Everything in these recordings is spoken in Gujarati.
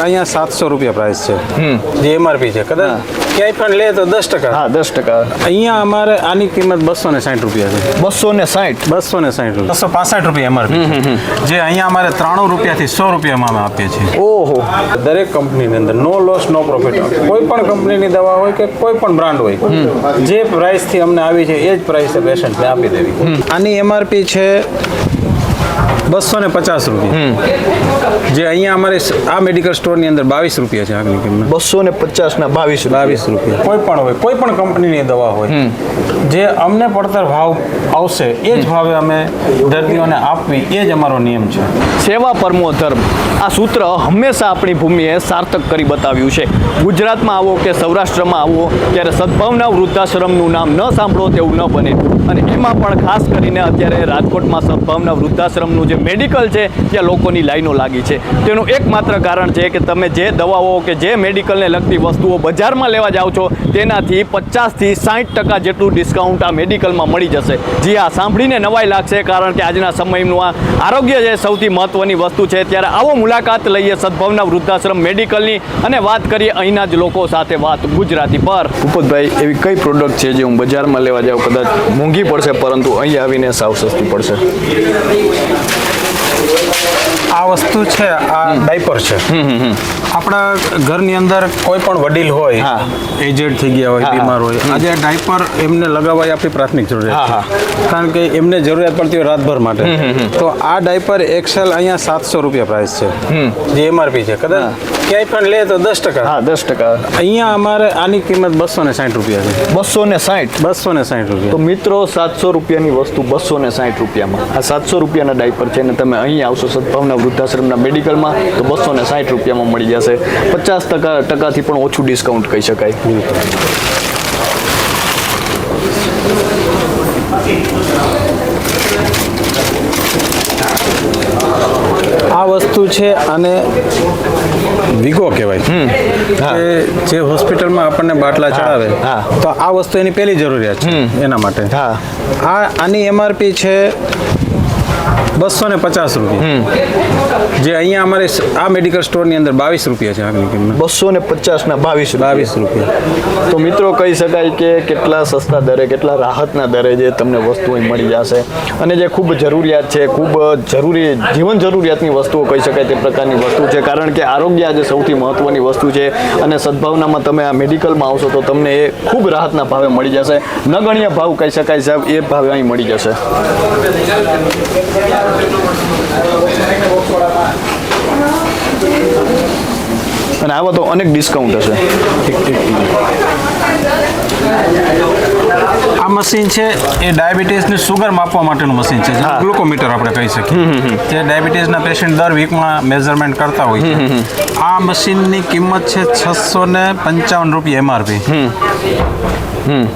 અહીંયા સાતસો રૂપિયા પ્રાઇસ છે. જે એમઆરપી છે કદાચ ક્યાંય પણ લે તો દસ ટકા. હા દસ ટકા. અહીંયા અમારે આની કિંમત બસો ને સાઠ રૂપિયા છે. બસો ને સાઠ બસો ને સાઠ રૂપિયા. બસો પાસઠ રૂપિયા એમઆરપી જે અહીંયા અમારે ત્રાણું રૂપિયાથી સો રૂપિયામાં અમે આપીએ છીએ. ઓહો. દરેક કંપનીની અંદર નો લોસ નો પ્રોફિટ કોઈ પણ કંપનીની દવા હોય કે કોઈ પણ બ્રાન્ડ હોય જે પ્રાઇસથી અમને આવી છે એ જ પ્રાઇસે પેશન્ટને આપી દેવી. આની એમઆરપી છે બસો ને પચાસ રૂપિયા. જે અહીંયા અમારે આ મેડિકલ સ્ટોરની અંદર બાવીસ રૂપિયા છે આગની કિંમત. બસો ને પચાસ ના બાવીસ બાવીસ રૂપિયા. કોઈ પણ હોય કોઈ પણ કંપનીની દવા હોય. જે અમને પડતર ભાવ આવશે, એ જ ભાવે અમે દર્દીઓને આપવી, એ જ અમારો નિયમ છે. સેવા પરમો ધર્મ. આ સૂત્ર હંમેશા આપણી ભૂમિએ સાર્થક કરી બતાવ્યું છે. ગુજરાતમાં આવો કે સૌરાષ્ટ્રમાં આવો, ત્યારે સદભાવના વૃદ્ધાશ્રમનું નામ ન સાંભળો તેવું ન બને. અને એમાં પણ ખાસ કરીને અત્યારે રાજકોટમાં સદભાવના વૃદ્ધાશ્રમનું જે મેડિકલ છે, ત્યાં લોકોની લાઈનો લાગી છે. તેનું એકમાત્ર કારણ છે કે તમે જે દવાઓ કે જે મેડિકલને લગતી વસ્તુઓ બજારમાં લેવા જાઓ છો, તેનાથી પચાસથી સાઠ ટકા જેટલું ડિસ્કાઉન્ટ આ મેડિકલમાં મળી જશે. જી આ સાંભળીને નવાઈ લાગશે કારણ કે આજના સમયનું આ આરોગ્ય છે સૌથી મહત્વની વસ્તુ છે. ત્યારે આવો મુલાકાત લઈએ સદભાવના વૃદ્ધાશ્રમ મેડિકલની અને વાત કરીએ અહીંના જ લોકો સાથે વાત ગુજરાતી પર. ભૂપતભાઈ એવી કઈ પ્રોડક્ટ છે જે હું બજારમાં લેવા જાઉં? કદાચ મોંઘી પડશે, પરંતુ અહીં આવીને સાવ સસ્તી પડશે. આ વસ્તુ છે આ ડાયપર છે. આપણા ઘરની અંદર કોઈ પણ વડીલ હોય. એજેડ થઈ ગયા હોય. બીમાર હોય આજે આ ડાયપર એમને લગાવવા આપણી પ્રાથમિક જરૂરિયાત. છે. કારણ કે એમને જરૂરિયાત પડતી હોય રાતભર માટે. તો આ ડાયપર એક્સેલ અહીંયા સાતસો રૂપિયા પ્રાઇસ છે. જે એમઆરપી છે. કદાચ ક્યાંય પણ લે તો દસ ટકા. હા દસ ટકા. અહીંયા અમારે આની કિંમત બસો ને સાઠ રૂપિયા છે. બસો ને સાઠ બસો ને સાઠ તો મિત્રો સાતસો રૂપિયાની વસ્તુ બસો ને સાઠ રૂપિયામાં. આ સાતસો રૂપિયાના ડાયપર છે ને તમે અહીં આવશો સદભાવના વૃદ્ધાશ્રમના મેડિકલમાં તો બસો ને સાઠ રૂપિયામાં મળી જશે. પચાસ ટકા ટકાથી પણ ઓછું ડિસ્કાઉન્ટ કહી શકાય. આ વસ્તુ છે અને વિગો કહેવાય. કે જે હોસ્પિટલમાં આપણને બાટલા ચડાવે હા. તો આ વસ્તુ એની પહેલી જરૂરિયાત છે એના માટે. હા. આ આની એમઆરપી છે બસો ને પચાસ રૂપિયા. જે અહીંયા અમારે આ મેડિકલ સ્ટોરની અંદર બાવીસ રૂપિયા છે આગની કિંમત. બસો ને પચાસના બાવીસ બાવીસ રૂપિયા. તો મિત્રો કહી શકાય કે કેટલા સસ્તા દરે કેટલા રાહતના દરે જે તમને વસ્તુ અહીં મળી જશે. અને જે ખૂબ જરૂરિયાત છે ખૂબ જરૂરી જીવન જરૂરિયાતની વસ્તુઓ કહી શકાય તે પ્રકારની વસ્તુ છે. કારણ કે આરોગ્ય આજે સૌથી મહત્વની વસ્તુ છે અને સદભાવનામાં તમે આ મેડિકલમાં આવશો તો તમને એ ખૂબ રાહતના ભાવે મળી જશે. નગણ્ય ભાવ કહી શકાય સાહેબ એ ભાવે અહીં મળી જશે. અને આવા તો અનેક ડિસ્કાઉન્ટ હશે. આ મશીન છે એ ડાયાબિટીસની સુગર માપવા માટેનું મશીન છે. ગ્લુકોમીટર આપણે કહી શકીએ. જે ડાયાબિટીસના પેશન્ટ દર વીકમાં મેઝરમેન્ટ કરતા હોય છે. આ મશીનની કિંમત છે છસો ને પંચાવન રૂપિયા એમઆરપી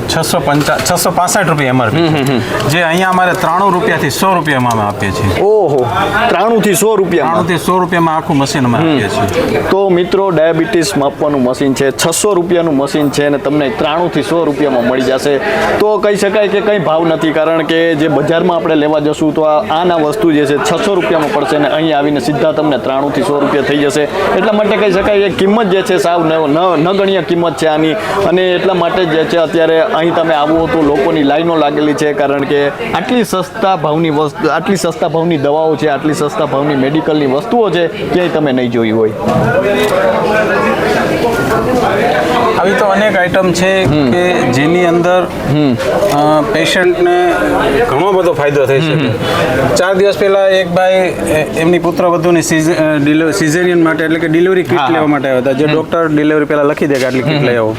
છસો પંચા છસો પાસઠ રૂપિયા એમઆરપી જે અહીંયા અમારે ત્રાણું રૂપિયાથી સો રૂપિયામાં અમે આપીએ છીએ. ઓહો. ત્રાણું થી સો રૂપિયા ત્રાણુંથી સો રૂપિયામાં આખું મશીન અમે આપીએ છીએ. તો મિત્રો ડાયાબિટીસ માપવાનું મશીન છે છસો રૂપિયાનું મશીન છે અને તમને ત્રાણું થી સો રૂપિયામાં મળી જશે. તો કહી શકાય કે કંઈ ભાવ નથી કારણ કે જે બજારમાં આપણે લેવા જશું તો આના વસ્તુ જે છે છસો રૂપિયામાં પડશે અને અહીં આવીને સીધા તમને ત્રાણું થી સો રૂપિયા થઈ જશે. એટલા માટે કહી શકાય કે કિંમત જે છે સાવ ન- ન- નગણ્ય કિંમત છે આની. અને એટલા માટે જે છે અત્યારે અહીં તમે આવો તો લોકોની લાઈનો લાગેલી છે, કારણ કે આટલી સસ્તા ભાવની વસ્તુ, આટલી સસ્તા ભાવની દવાઓ છે, આટલી સસ્તા ભાવની મેડિકલની વસ્તુઓ છે, ક્યાંય તમે નહીં જોઈ હોય. આવી તો અનેક આઈટમ છે કે જેની અંદર પેશન્ટને ઘણો બધો ફાયદો થઈ શકે. ચાર દિવસ પહેલા એક ભાઈ એમની પુત્ર વધુની સિઝેરિયન માટે એટલે કે ડિલિવરી કિટ લેવા માટે આવ્યા હતા. જે ડોક્ટર ડિલિવરી પહેલા લખી દે કે આટલી કિટ લઈ આવો.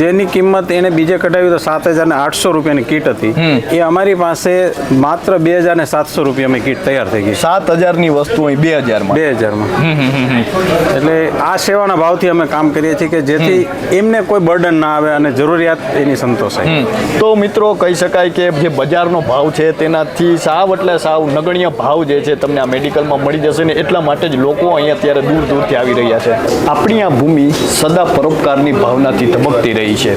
જેની કિંમત એને બીજે કઢાવી તો સાત હજાર ને આઠસો રૂપિયાની કિટ હતી. એ અમારી પાસે માત્ર બે હજાર ને સાતસો રૂપિયામાં કિટ તૈયાર થઈ ગઈ. સાત હજારની વસ્તુ અહીં બે હજારમાં. બે હજારમાં. એટલે આ સેવાના ભાવથી અમે કામ કરીએ છીએ કે જેથી એમને કોઈ બર્ડન ના આવે અને જરૂરિયાત એની સંતોષાય. તો મિત્રો કહી શકાય કે જે બજારનો ભાવ છે, તેનાથી સાવ એટલે સાવ નગણ્ય ભાવ જે છે, તમને આ મેડિકલમાં મળી જશે ને એટલા માટે જ લોકો અહીંયા અત્યારે દૂર દૂરથી આવી રહ્યા છે. આપણી આ ભૂમિ સદા પરોપકારની ભાવનાથી ધબકતી રહી છે.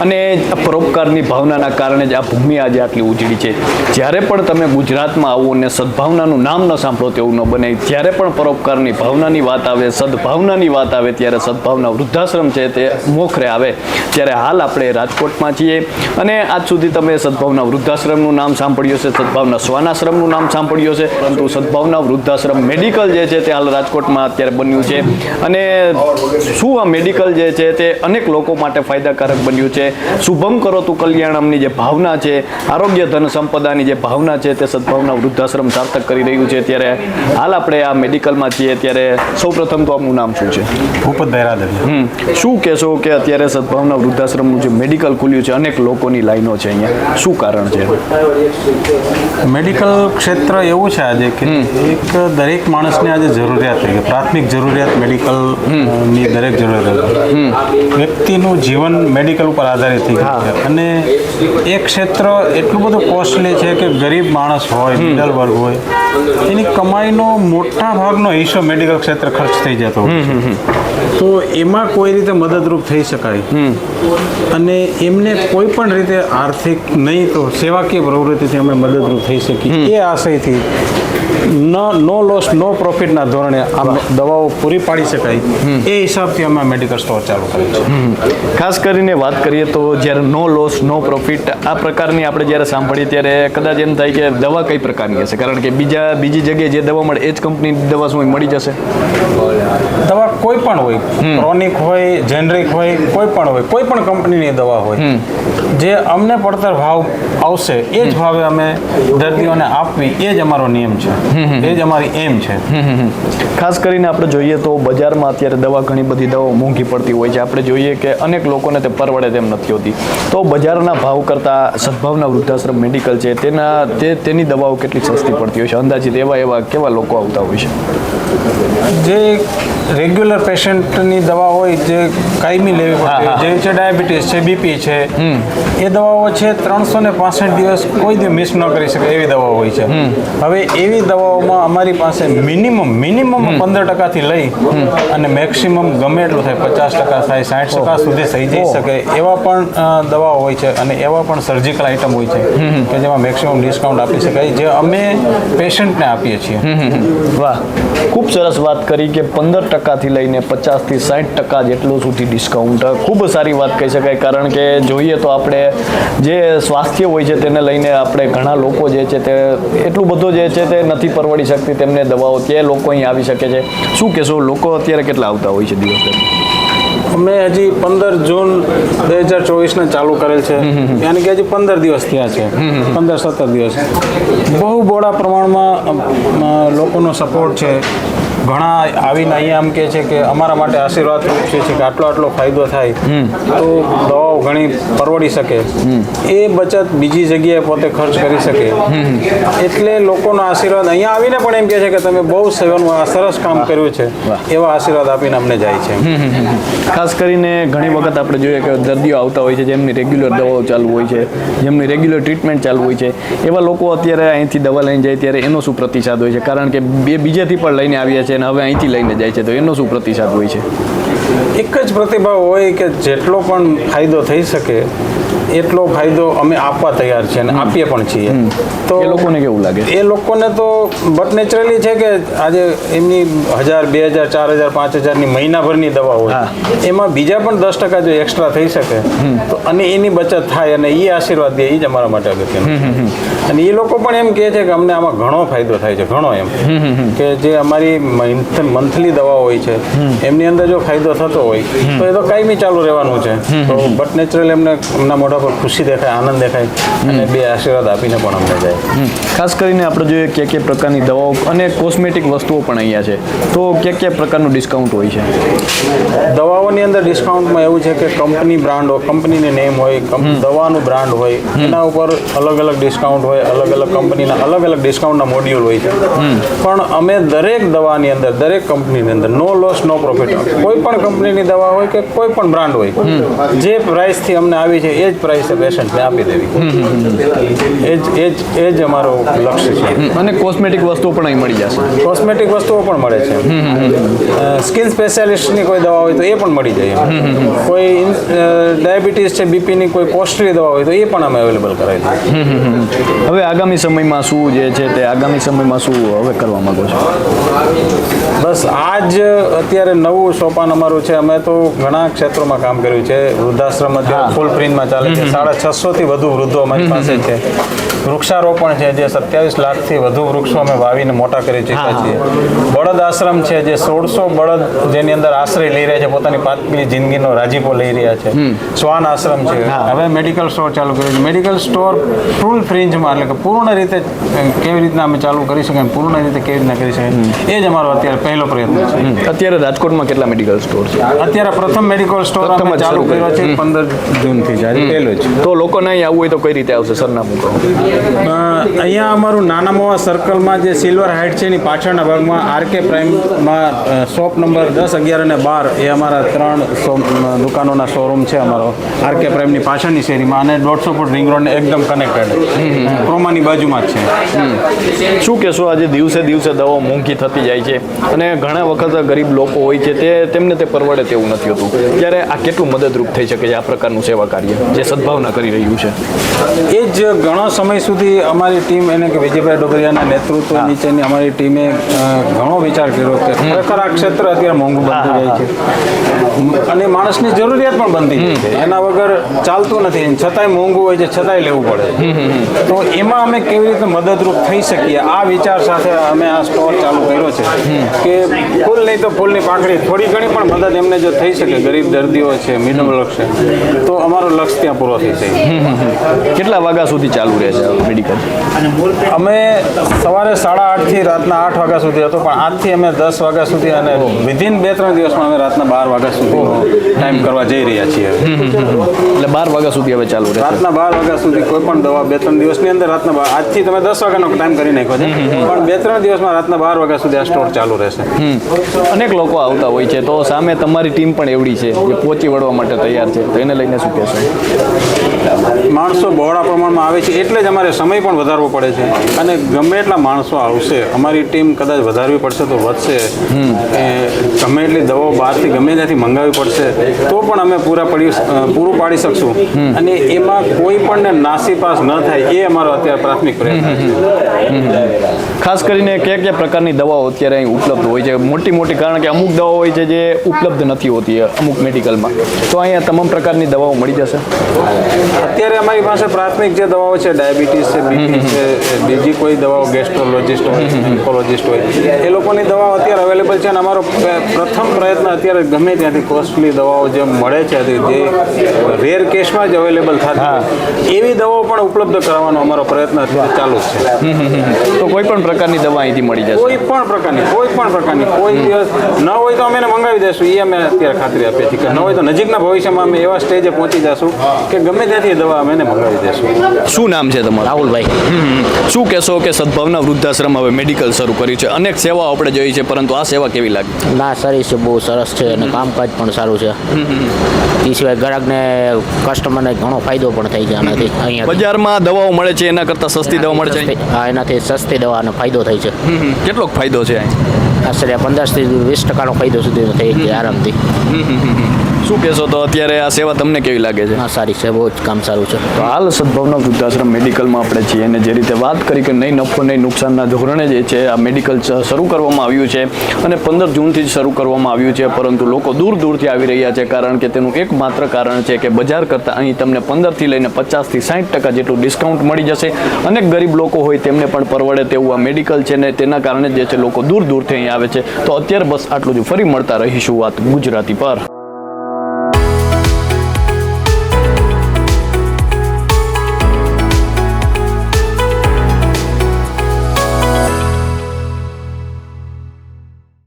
અને પરોપકારની ભાવનાના કારણે જ આ ભૂમિ આજે આટલી ઉજળી છે. જ્યારે પણ તમે ગુજરાતમાં આવો અને સદભાવનાનું નામ ન સાંભળો તેવું ન બને. જ્યારે પણ પરોપકારની ભાવનાની વાત આવે, સદભાવનાની વાત આવે, ત્યારે સદભાવના વૃદ્ધાશ્રમ છે, તે મોખરે આવે ત્યારે હાલ આપણે રાજકોટમાં છીએ. અને આજ સુધી તમે સદભાવના વૃદ્ધાશ્રમનું નામ સાંભળ્યું છે સદભાવના શ્વાનાશ્રમનું નામ સાંભળ્યું છે પરંતુ સદભાવના વૃદ્ધાશ્રમ મેડિકલ જે છે તે હાલ રાજકોટમાં અત્યારે બન્યું છે. અને શું આ મેડિકલ જે છે તે અનેક લોકો માટે ફાયદાકારક બન્યું છે? શુભમ કરો તું કલ્યાણમની જે ભાવના છે આરોગ્ય ધન સંપદાની જે ભાવના છે તે સદભાવના વૃદ્ધાશ્રમ સાર્થક કરી રહ્યું છે. ત્યારે હાલ આપણે આ મેડિકલમાં છીએ ત્યારે સૌપ્રથમ તો આપનું નામ શું છે? ભૂપતભાઈ રાદડિયા. હમ શું કહેશો કે અત્યારે સદભાવના વૃદ્ધાશ્રમનું જે મેડિકલ ખુલ્યું છે. અનેક લોકોની લાઈનો છે અહીંયા. શું કારણ છે? મેડિકલ ક્ષેત્ર એવું છે આજે કે એક દરેક માણસને આજે જરૂરિયાત થઈ કે પ્રાથમિક જરૂરિયાત મેડિકલની દરેક જરૂરિયાત વ્યક્તિનું જીવન મેડિકલ ઉપર આધારિત થઈ ગયું છે. અને એ ક્ષેત્ર એટલું બધું કોસ્ટલી છે કે ગરીબ માણસ હોય મિડલ વર્ગ હોય એની કમાઈનો મોટા ભાગનો હિસ્સો મેડિકલ ક્ષેત્ર ખર્ચ થઈ જતો તો એમાં કોઈ રીતે મદદરૂપ થઈ શકાય. અને એમને કોઈ પણ રીતે આર્થિક નહીં તો સેવાકીય પ્રવૃત્તિથી અમે મદદરૂપ થઈ શકીએ. એ આશયથી ન નો લોસ નો પ્રોફિટના ધોરણે આ દવાઓ પૂરી પાડી શકાય. એ હિસાબથી અમે મેડિકલ સ્ટોર ચાલુ કરી છે. ખાસ કરીને વાત કરીએ તો જ્યારે નો લોસ નો પ્રોફિટ આ પ્રકારની આપણે જ્યારે સાંભળીએ ત્યારે કદાચ એમ થાય કે દવા કઈ પ્રકારની હશે? કારણ કે બીજા બીજી જગ્યાએ જે દવા મળે એ જ કંપનીની દવા શું મળી જશે? દવા કોઈ પણ હોય. ક્રોનિક હોય જેનરિક હોય કોઈ પણ હોય. કોઈ પણ કંપનીની દવા હોય. જે અમને પડતર ભાવ આવશે એ જ ભાવે અમે દર્દીઓને આપવી એ જ અમારો નિયમ છે. એ જ અમારી એમ છે. ખાસ કરીને આપણે જોઈએ તો બજારમાં અત્યારે દવા ઘણી બધી દવાઓ મોંઘી પડતી હોય છે. આપણે જોઈએ કે અનેક લોકોને તે પરવડે તેમ નથી હોતી. તો બજારના ભાવ કરતાં સદભાવના વૃદ્ધાશ્રમ મેડિકલ છે. તેના તે તેની દવાઓ કેટલી સસ્તી પડતી હોય છે? અંદાજિત એવા એવા કેવા લોકો આવતા હોય છે? જે રેગ્યુલર પેશન્ટની દવા હોય જે કાયમી લેવી પડતી હોય જેવી છે ડાયાબિટીસ છે બીપી છે એ દવાઓ છે ત્રણસો ને પાસઠ દિવસ કોઈ દી મિસ ન કરી શકે એવી દવાઓ હોય છે. હવે એવી દવાઓમાં અમારી પાસે મિનિમમ મિનિમમ પંદર ટકાથી લઈ અને મેક્સિમમ ગમે એટલું થાય પચાસ ટકા થાય સાઠ ટકા સુધી થઈ જઈ શકે એવા પણ દવાઓ હોય છે અને એવા પણ સર્જિકલ આઇટમ હોય છે કે જેમાં મેક્સિમમ ડિસ્કાઉન્ટ આપી શકાય જે અમે પેશન્ટને આપીએ છીએ. વાહ. ખૂબ સરસ વાત કરી કે પંદર ટકાથી લઈને પચાસથી સાઠ ટકા જેટલું સુધી ડિસ્કાઉન્ટ ખૂબ સારી વાત કહી શકાય કારણ કે જોઈએ તો આપણે જે સ્વાસ્થ્ય હોય છે તેને લઈને આપણે ઘણા લોકો જે છે તે એટલું બધું જે છે તે નથી પરવડી શકતી તેમને દવાઓ તે લોકો અહીં આવી શકે છે. શું કહેશો? લોકો અત્યારે કેટલા આવતા હોય છે દિવસ અમે હજી પંદર જૂન બે હજાર ચોવીસને ચાલુ કરેલ છે. યાની કે હજી પંદર દિવસ થયા છે. પંદર સત્તર દિવસ. બહુ બોડા પ્રમાણમાં લોકોનો સપોર્ટ છે. ઘણા આવીને અહીંયા આમ કહે છે કે અમારા માટે આશીર્વાદ રૂપ છે કે આટલો આટલો ફાયદો થાય. તો દવાઓ ઘણી પરવડી શકે. એ બચત બીજી જગ્યાએ પોતે ખર્ચ કરી શકે. એટલે લોકોનો આશીર્વાદ અહીંયા આવીને પણ એમ કહે છે કે તમે બહુ સેવાનું સરસ કામ કર્યું છે. એવા આશીર્વાદ આપીને અમને જાય છે. ખાસ કરીને ઘણી વખત આપણે જોઈએ કે દર્દીઓ આવતા હોય છે જેમની રેગ્યુલર દવાઓ ચાલુ હોય છે જેમની રેગ્યુલર ટ્રીટમેન્ટ ચાલુ હોય છે. એવા લોકો અત્યારે અહીંથી દવા લઈને જાય ત્યારે એનો શું પ્રતિસાદ હોય છે? કારણ કે બે બીજેથી પણ લઈને આવ્યા છે અને હવે અહીંથી લઈને જાય છે, તો એનો શું પ્રતિસાદ હોય છે? એક જ પ્રતિભાવ હોય કે જેટલો પણ ફાયદો થઈ શકે એટલો ફાયદો અમે આપવા તૈયાર છે અને આપીએ પણ છીએ. તો એ લોકોને કેવું લાગે? એ લોકોને તો બટ નેચરલી છે કે આજે એમની હજાર બે હજાર ચાર હજાર પાંચ હજારની મહિનાભરની દવા હોય. એમાં બીજા પણ દસ ટકા જો એક્સ્ટ્રા થઈ શકે તો અને એની બચત થાય અને એ આશીર્વાદ દે એ જ અમારા માટે અગત્યનું અને એ લોકો પણ એમ કહે છે કે અમને આમાં ઘણો ફાયદો થાય છે ઘણો એમ. કે જે અમારી મંથલી દવા હોય છે એમની અંદર જો ફાયદો થતો હોય તો એ તો કાયમી ચાલુ રહેવાનું છે. તો બટ નેચરલ એમને એમના મોઢા પર ખુશી દેખાય આનંદ દેખાય અને બે આશીર્વાદ આપીને પણ અમને જાય. ખાસ કરીને આપણે જોઈએ કે કયા પ્રકારની દવાઓ અને કોસ્મેટિક વસ્તુઓ પણ અહીંયા છે. તો કયા કયા પ્રકારનું ડિસ્કાઉન્ટ હોય છે? દવાઓની અંદર ડિસ્કાઉન્ટમાં એવું છે કે કંપની બ્રાન્ડ હોય કંપનીની નેમ હોય દવાનું બ્રાન્ડ હોય એના ઉપર અલગ અલગ ડિસ્કાઉન્ટ હોય અલગ અલગ કંપનીના અલગ અલગ ડિસ્કાઉન્ટના મોડ્યુલ હોય છે. પણ અમે દરેક દવાની અંદર દરેક કંપનીની અંદર નો લોસ નો પ્રોફિટ કોઈ પણ કંપનીની દવા હોય કે કોઈ પણ બ્રાન્ડ હોય જે પ્રાઇસથી અમને આવી છે એ જ પ્રાઇસે પેશન્ટને આપી દેવી. એ જ એ જ એ જ અમારો લક્ષ્ય છે. અને કોસ્મેટિક વસ્તુઓ પણ અહીં મળી જશે. કોસ્મેટિક વસ્તુઓ પણ મળે છે. સ્કિન સ્પેશિયાલિસ્ટની કોઈ દવા હોય તો એ પણ મળી જાય કોઈ ડાયાબિટીસ છે બીપીની કોઈ કોસ્ટલી દવા હોય તો એ પણ અમે અવેલેબલ કરાવી દઈએ. હવે આગામી સમયમાં શું જે છે તે આગામી સમયમાં શું હવે કરવા માંગો છો? બસ આ જ અત્યારે નવું સોપાન અમારું છે. અમે તો ઘણા ક્ષેત્રોમાં કામ કર્યું છે. વૃદ્ધાશ્રમ અત્યારે ફૂલ પ્રિન્ટમાં ચાલે છે. સાડા છસો થી વધુ વૃદ્ધો અમારી પાસે છે. વૃક્ષારોપણ છે જે સત્યાવીસ લાખથી વધુ વૃક્ષો અમે વાવીને મોટા કરી ચૂક્યા છીએ. બળદ આશ્રમ છે જે સોળસો બળદ જેની અંદર આશ્રય લઈ રહ્યા છે પોતાની પાતળી જિંદગીનો રાજીપો લઈ રહ્યા છે. શ્વાન આશ્રમ છે. હવે મેડિકલ સ્ટોર ચાલુ કર્યું છે. મેડિકલ સ્ટોર ફૂલ ફ્રેન્જમાં એટલે કે પૂર્ણ રીતે કેવી રીતના અમે ચાલુ કરી શકીએ પૂર્ણ રીતે કેવી રીતના કરી શકાય એ જ અમારો અત્યારે પહેલો પ્રયત્ન છે. અત્યારે રાજકોટમાં કેટલા મેડિકલ સ્ટોર છે? અત્યારે પ્રથમ મેડિકલ સ્ટોર અમે ચાલુ કર્યો છે પંદર જૂનથી પહેલો જ. તો લોકોને અહીં આવવું હોય તો કઈ રીતે આવશે? સરનામું કહો અહીંયા અમારું નાના મોવા સર્કલમાં જે સિલ્વર હાઇટ છે એની પાછળના ભાગમાં આરકે પ્રાઇમમાં શોપ નંબર દસ અગિયાર અને બાર એ અમારા ત્રણ દુકાનોના શોરૂમ છે અમારો. આરકે પ્રાઇમની પાછળની શેરીમાં અને દોઢસો ફૂટ રિંગ રોડને એકદમ કનેક્ટેડ ક્રોમાની બાજુમાં જ છે. શું કહેશો આજે દિવસે દિવસે દવાઓ મોંઘી થતી જાય છે? અને ઘણા વખત ગરીબ લોકો હોય છે તે તેમને તે પરવડે તેવું નથી હોતું. ત્યારે આ કેટલું મદદરૂપ થઈ શકે છે આ પ્રકારનું સેવા કાર્ય જે સદભાવના કરી રહ્યું છે? એ જ ઘણો સમય સુધી અમારી ટીમ એને કે વિજયભાઈ ડોગરિયાના નેતૃત્વ નીચેની અમારી ટીમે ઘણો વિચાર કર્યો કે ખરેખર આ ક્ષેત્ર અત્યારે મોંઘું બનતું જાય છે. અને માણસની જરૂરિયાત પણ બનતી જાય છે. એના વગર ચાલતું નથી. છતાંય મોંઘું હોય છે છતાંય લેવું પડે તો એમાં અમે કેવી રીતે મદદરૂપ થઈ શકીએ? આ વિચાર સાથે અમે આ સ્ટોર ચાલુ કર્યો છે. કે ફૂલ નહીં તો ફૂલની પાંખડી થોડી ઘણી પણ મદદ એમને જો થઈ શકે. ગરીબ દર્દીઓ છે મિડલ છે તો અમારો લક્ષ્ય ત્યાં પૂરો થઈ જાય. કેટલા વાગ્યા સુધી ચાલુ રહે છે મેડિકલ અમે સવારે સાડા આઠથી રાતના આઠ વાગ્યા સુધી હતો પણ આજથી અમે દસ વાગ્યા સુધી અને વિધિન બે ત્રણ દિવસમાં અમે રાતના બાર વાગ્યા સુધી ટાઈમ કરવા જઈ રહ્યા છીએ એટલે બાર વાગ્યા સુધી હવે ચાલુ રહે રાતના બાર વાગ્યા સુધી કોઈ પણ દવા બે ત્રણ દિવસની અંદર રાતના બાર આજથી તમે દસ વાગ્યાનો ટાઈમ કરી નાખ્યો છે. પણ બે ત્રણ દિવસમાં રાતના બાર વાગ્યા સુધી આ સ્ટોર ચાલુ રહેશે. અનેક લોકો આવતા હોય છે તો સામે તમારી ટીમ પણ એવડી છે જે પહોંચી વળવા માટે તૈયાર છે. તો એને લઈને શું કહેશો? માણસો બહોળા પ્રમાણમાં આવે છે એટલે જ અમારે સમય પણ વધારવો પડે છે. અને ગમે એટલા માણસો આવશે અમારી ટીમ કદાચ વધારવી પડશે તો વધશે. ગમે એટલી દવાઓ બહારથી ગમે ત્યાંથી મંગાવવી પડશે તો પણ અમે પૂરા પડી પૂરું પાડી શકશું. અને એમાં કોઈ પણને નાસીપાસ ન થાય એ અમારો અત્યારે પ્રાથમિક પ્રયત્ન ખાસ કરીને કયા કયા પ્રકારની દવાઓ અત્યારે અહીં ઉપલબ્ધ હોય છે? મોટી મોટી કારણ કે અમુક દવાઓ હોય છે જે ઉપલબ્ધ નથી હોતી અમુક મેડિકલમાં તો અહીંયા તમામ પ્રકારની દવાઓ મળી જશે. અત્યારે અમારી પાસે પ્રાથમિક જે દવાઓ છે ડાયાબિટીસ છે બીપી છે બીજી કોઈ દવાઓ ગેસ્ટ્રોલોજિસ્ટ હોય ઓન્કોલોજિસ્ટ હોય એ લોકોની દવાઓ અત્યારે અવેલેબલ છે અને અમારો પ્રથમ પ્રયત્ન અત્યારે ગમે ત્યાંથી કોસ્ટલી દવાઓ જે મળે છે જે રેર કેસમાં જ અવેલેબલ થતી એવી દવાઓ પણ ઉપલબ્ધ કરાવવાનો અમારો પ્રયત્ન ચાલુ જ છે. તો કોઈ પણ પ્રકારની દવા અહીંથી મળી જશે? કોઈ પણ પ્રકારની કોઈ પણ પ્રકારની કોઈ દિવસ ન હોય તો અમે મંગાવી દઈશું એ અમે અત્યારે ખાતરી આપીએ છીએ કે ન હોય તો નજીકના ભવિષ્યમાં અમે એવા સ્ટેજે પહોંચી જશું. કે ગમે ત્યાંથી દવા અમે એને મંગાવી દેશું શું નામ છે તમારું? રાહુલભાઈ. શું કહેશો કે સદભાવના વૃદ્ધાશ્રમ હવે મેડિકલ શરૂ કર્યું છે? અનેક સેવાઓ આપણે જોઈ છે પરંતુ આ સેવા કેવી લાગી? ના સારી છે બહુ સરસ છે અને કામકાજ પણ સારું છે. એ સિવાય ગ્રાહકને કસ્ટમરને ઘણો ફાયદો પણ થાય છે આનાથી અહીંયા બજારમાં દવાઓ મળે છે એના કરતાં સસ્તી દવા મળે છે હા એનાથી સસ્તી દવાનો ફાયદો થાય છે. કેટલોક ફાયદો છે અહીં? આશરે પંદરથી વીસ ટકાનો ફાયદો સુધી થઈ આરામથી. શું કહેશો તો અત્યારે આ સેવા તમને કેવી લાગે છે? હા સારી છે બહુ જ કામ સારું છે. તો હાલ સદભાવના વૃદ્ધાશ્રમ મેડિકલમાં આપણે છીએ અને જે રીતે વાત કરી કે નહીં નફો નહીં નુકસાનના ધોરણે જે છે આ મેડિકલ શરૂ કરવામાં આવ્યું છે અને પંદર જૂનથી જ શરૂ કરવામાં આવ્યું છે પરંતુ લોકો દૂર દૂરથી આવી રહ્યા છે કારણ કે તેનું એકમાત્ર કારણ છે કે બજાર કરતાં અહીં તમને પંદરથી લઈને પચાસથી સાઠ ટકા જેટલું ડિસ્કાઉન્ટ મળી જશે. અનેક ગરીબ લોકો હોય તેમને પણ પરવડે તેવું આ મેડિકલ છે ને તેના કારણે જે છે લોકો દૂર દૂરથી અહીં આવે છે. તો અત્યારે બસ આટલું જ. ફરી મળતા રહીશું વાત ગુજરાતી પર.